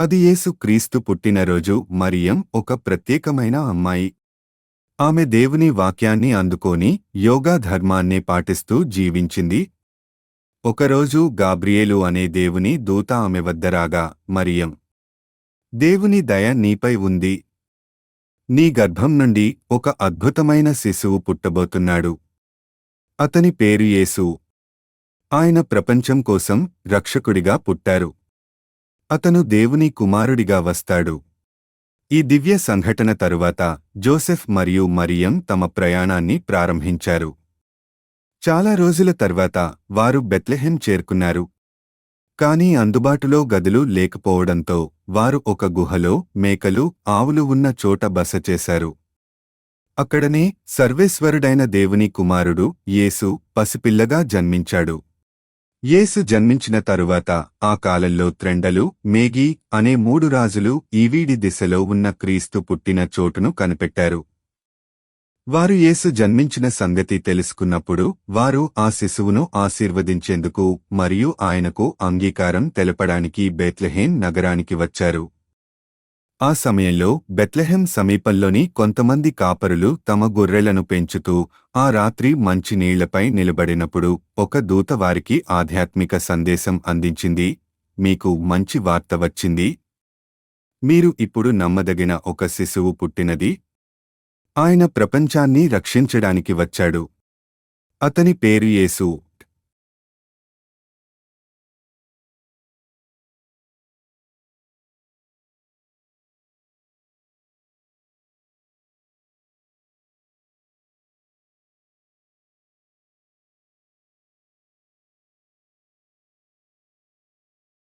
అది యేసు క్రీస్తు పుట్టినరోజు మరియం ఒక ప్రత్యేకమైన అమ్మాయి. ఆమె దేవుని వాక్యాన్ని అందుకోని యోగా ధర్మాన్ని పాటిస్తూ జీవించింది. ఒకరోజు గాబ్రియేలు అనే దేవుని దూత ఆమె వద్ద రాగా మరియం! దేవుని దయ నీపై ఉంది. నీ గర్భం నుండి ఒక అద్భుతమైన శిశువు పుట్టబోతున్నాడు. అతని పేరు యేసు. ఆయన ప్రపంచం కోసం రక్షకుడిగా పుట్టారు. అతను దేవుని కుమారుడిగా వస్తాడు. ఈ దివ్య సంఘటన తరువాత జోసెఫ్ మరియు మరియం తమ ప్రయాణాన్ని ప్రారంభించారు. చాలా రోజుల తర్వాత వారు బెత్లెహెం చేరుకున్నారు. కాని అందుబాటులో గదులు లేకపోవడంతో వారు ఒక గుహలో మేకలు ఆవులు ఉన్న చోట బస చేశారు. అక్కడనే సర్వేశ్వరుడైన దేవుని కుమారుడు యేసు పసిపిల్లగా జన్మించాడు. యేసు జన్మించిన తరువాత ఆ కాలంలో త్రెండలు మేగి అనే మూడు రాజులు ఈవీడి దిశలో ఉన్న క్రీస్తు పుట్టిన చోటును కనిపెట్టారు. వారు యేసు జన్మించిన సంగతి తెలుసుకున్నప్పుడు వారు ఆ శిశువును ఆశీర్వదించేందుకు మరియు ఆయనకు అంగీకారం తెలపడానికి బెత్లెహేం నగరానికి వచ్చారు. ఆ సమయంలో బెత్లెహెం సమీపంలోని కొంతమంది కాపరులు తమ గొర్రెలను పెంచుతూ ఆ రాత్రి మంచి నీళ్ళపై నిలబడినప్పుడు ఒక దూత వారికి ఆధ్యాత్మిక సందేశం అందించింది. మీకు మంచి వార్త వచ్చింది. మీరు ఇప్పుడు నమ్మదగిన ఒక శిశువు పుట్టినది. ఆయన ప్రపంచాన్ని రక్షించడానికి వచ్చాడు. అతని పేరు యేసు.